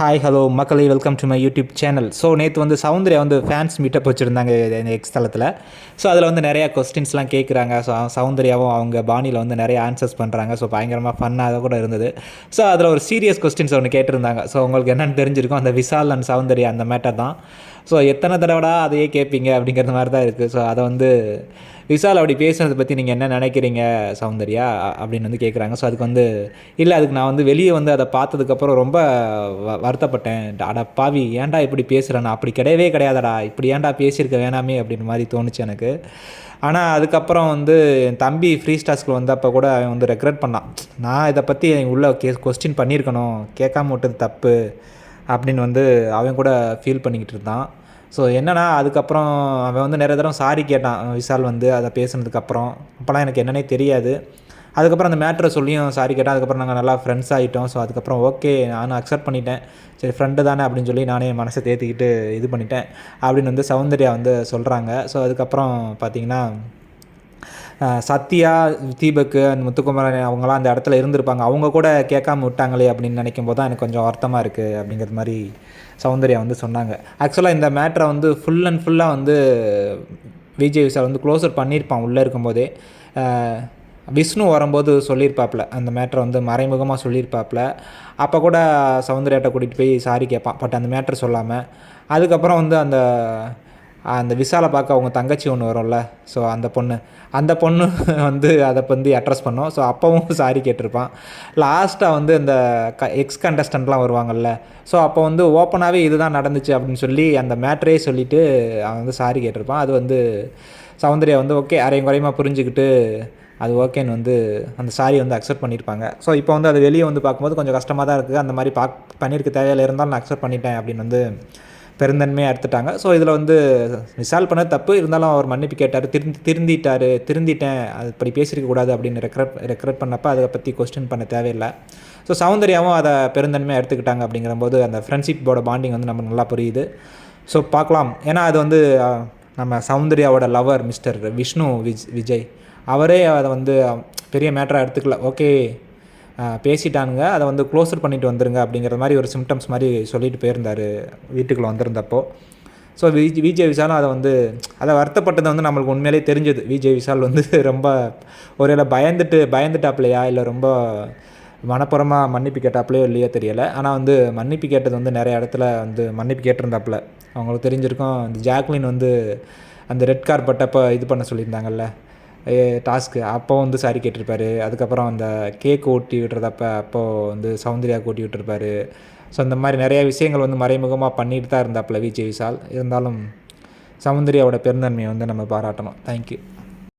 Hi hello மக்களே welcome to my YouTube channel so நேற்று வந்து சௌந்தர்யா வந்து ஃபேன்ஸ் மீட்டப் வச்சுருந்தாங்க நெக்ஸ்ட் எக்ஸ் தளத்தில். ஸோ அதில் வந்து நிறையா கொஸ்டின்ஸ்லாம் கேட்குறாங்க ஸோ சௌந்தர்யாவும் அவங்க பாணியில் வந்து நிறைய ஆன்சர்ஸ் பண்ணுறாங்க ஸோ பயங்கரமாக ஃபன்னாக கூட இருந்தது. ஸோ அதில் ஒரு சீரியஸ் கொஸ்டின்ஸ் ஒன்று கேட்டிருந்தாங்க. ஸோ உங்களுக்கு என்னென்னு தெரிஞ்சிருக்கும். அந்த விஷால் அண்ட் சௌந்தர்யா அந்த மேட்டர் தான். ஸோ எத்தனை தடவைடா அதையே கேட்பீங்க அப்படிங்கிறது மாதிரி தான் இருக்குது ஸோ அதை வந்து விஷால் அப்படி பேசுனதை பற்றி நீங்கள் என்ன நினைக்கிறீங்க சௌந்தர்யா? அப்படின்னு வந்து கேட்குறாங்க ஸோ அதுக்கு வந்து இல்லை அதுக்கு நான் வந்து வெளியே வந்து அதை பார்த்ததுக்கப்புறம் ரொம்ப வ- வருத்தப்பட்டேன். அட பாவி ஏன்டா இப்படி பேசுகிறேன் அப்படி கிடையவே கிடையாதடா. இப்படி ஏன்டா பேசியிருக்க வேணாமே அப்படின்னு மாதிரி தோணுச்சு எனக்கு. ஆனால் அதுக்கப்புறம் வந்து என் தம்பி ஃப்ரீ ஸ்டாஸ்க்கு வந்தப்போ கூட அவன் வந்து ரெக்ரெட் பண்ணான். நான் இதை பற்றி உள்ள கே கொஸ்டின் பண்ணியிருக்கணும். கேட்காம விட்டது தப்பு அப்படின்னு வந்து அவன் கூட ஃபீல் பண்ணிக்கிட்டு இருந்தான். ஸோ என்னன்னா அதுக்கப்புறம் அவன் வந்து நிறைய தடவை சாரி கேட்டான். விஷால் வந்து அதை பேசுனதுக்கப்புறம். அப்போலாம் எனக்கு என்னன்னே தெரியாது. அதுக்கப்புறம் அந்த மேட்ரை சொல்லியும் சாரி கேட்டான். அதுக்கப்புறம் நாங்கள் நல்லா ஃப்ரெண்ட்ஸ் ஆகிட்டோம் ஸோ அதுக்கப்புறம் ஓகே நானும் அக்செப்ட் பண்ணிட்டேன். சரி ஃப்ரெண்டு தானே அப்படின்னு சொல்லி நானே என் மனசை தேத்திக்கிட்டு இது பண்ணிட்டேன். அப்படின்னு வந்து சௌந்தர்யா வந்து சொல்கிறாங்க ஸோ அதுக்கப்புறம் பார்த்தீங்கன்னா சத்யா தீபக் அந்த முத்துக்குமரன் அவங்களாம் அந்த இடத்துல இருந்திருப்பாங்க. அவங்க கூட கேட்காம விட்டாங்களே அப்படின்னு நினைக்கும் போது தான் எனக்கு கொஞ்சம் வருத்தமாக இருக்குது அப்படிங்கிற மாதிரி சௌந்தர்யா வந்து சொன்னாங்க. ஆக்சுவலாக இந்த மேட்ரை வந்து ஃபுல் அண்ட் ஃபுல்லாக வந்து விஜய் விஷால் வந்து க்ளோஸர் பண்ணியிருப்பான் உள்ளே இருக்கும்போதே. விஷ்ணு வரும்போது சொல்லியிருப்பாப்புல அந்த மேட்ரை வந்து மறைமுகமாக சொல்லியிருப்பாப்புல. அப்போ கூட சௌந்தர்யாட்ட கூட்டிகிட்டு போய் சாரி கேட்பான் பட் அந்த மேட்ரு சொல்லாமல் அதுக்கப்புறம் வந்து அந்த அந்த விசாலை பார்க்க அவங்க தங்கச்சி ஒன்று வரும்ல. ஸோ அந்த பொண்ணு அந்த பொண்ணு வந்து அதை வந்து அட்ரஸ் பண்ணோம். ஸோ அப்போவும் சாரி கேட்டிருப்பான். லாஸ்ட்டாக வந்து இந்த க எக்ஸ் கண்டஸ்டண்ட்லாம் வருவாங்கல்ல. ஸோ அப்போ வந்து ஓப்பனாகவே இதுதான் நடந்துச்சு அப்படின்னு சொல்லி அந்த மேட்ரே சொல்லிவிட்டு அவன் வந்து சாரி கேட்டிருப்பான். அது வந்து சௌந்தர்யா வந்து ஓகே அரையும் குறையுமா புரிஞ்சுக்கிட்டு அது ஓகேன்னு வந்து அந்த சாரி வந்து அக்செப்ட் பண்ணியிருப்பாங்க. ஸோ இப்போ வந்து அது வெளியே வந்து பார்க்கும்போது கொஞ்சம் கஷ்டமாக தான் இருக்குது அந்த மாதிரி பாக் பண்ணியிருக்க தேவையில்ல இருந்தாலும் நான் அக்செப்ட் பண்ணிட்டேன் அப்படின்னு வந்து பெருந்தன்மையாக எடுத்துட்டாங்க. ஸோ இதில் வந்து விசால் பண்ண தப்பு. இருந்தாலும் அவர் மன்னிப்பு கேட்டார். திருந்தி திருந்திட்டார். திருந்திட்டேன். அது இப்படி பேசியிருக்க கூடாது அப்படின்னு ரெக்ரெட் ரெக்ரெட் பண்ணப்போ அதை பற்றி கொஸ்டின் பண்ண தேவையில்லை. ஸோ சௌந்தர்யாவும் அதை பெருந்தன்மையாக எடுத்துக்கிட்டாங்க அப்படிங்கிறபோது அந்த ஃப்ரெண்ட்ஷிப்போட பாண்டிங் வந்து நம்ம நல்லா புரியுது. ஸோ பார்க்கலாம். ஏன்னா அது வந்து நம்ம சௌந்தர்யாவோட லவர் மிஸ்டர் விஷ்ணு விஜ் விஜய். அவரே அதை வந்து பெரிய மேட்டராக எடுத்துக்கல. ஓகே பேசிட்டானுங்க. அதை வந்து க்ளோஸர் பண்ணிட்டு வந்துருங்க அப்படிங்கிற மாதிரி ஒரு சிம்டம்ஸ் மாதிரி சொல்லிட்டு போயிருந்தார் வீட்டுக்குள்ளே வந்திருந்தப்போ. ஸோ விஜய் விஜய் விஷாலும் அதை வந்து அதை வருத்தப்பட்டது வந்து நம்மளுக்கு உண்மையிலே தெரிஞ்சது. விஜய் விஷால் வந்து ரொம்ப ஒருவேளை பயந்துட்டு பயந்துட்டாப்லையா? இல்லை ரொம்ப மனப்புறமாக மன்னிப்பு கேட்டாப்லையோ இல்லையோ தெரியலை. ஆனால் வந்து மன்னிப்பு கேட்டது வந்து நிறைய இடத்துல வந்து மன்னிப்பு கேட்டிருந்தாப்புல அவங்களுக்கு தெரிஞ்சிருக்கும். அந்த ஜாக்லின் வந்து அந்த ரெட் கார் பட்டப்போ இது பண்ண சொல்லியிருந்தாங்கல்ல. டாஸ்க்கு அப்போ வந்து சாரி கேட்டிருப்பாரு. அதுக்கப்புறம் அந்த கேக் ஓட்டி விட்டுறதப்ப அப்போது வந்து சௌந்தர்யா கூட்டி விட்டுருப்பாரு. ஸோ அந்த மாதிரி நிறைய விஷயங்கள் வந்து மறைமுகமாக பண்ணிட்டு தான் இருந்தாப்புல விஜய் விஷால் இருந்தாலும் சௌந்தர்யாவோட பெருந்தன்மையை வந்து நம்ம பாராட்டணும். தேங்க்யூ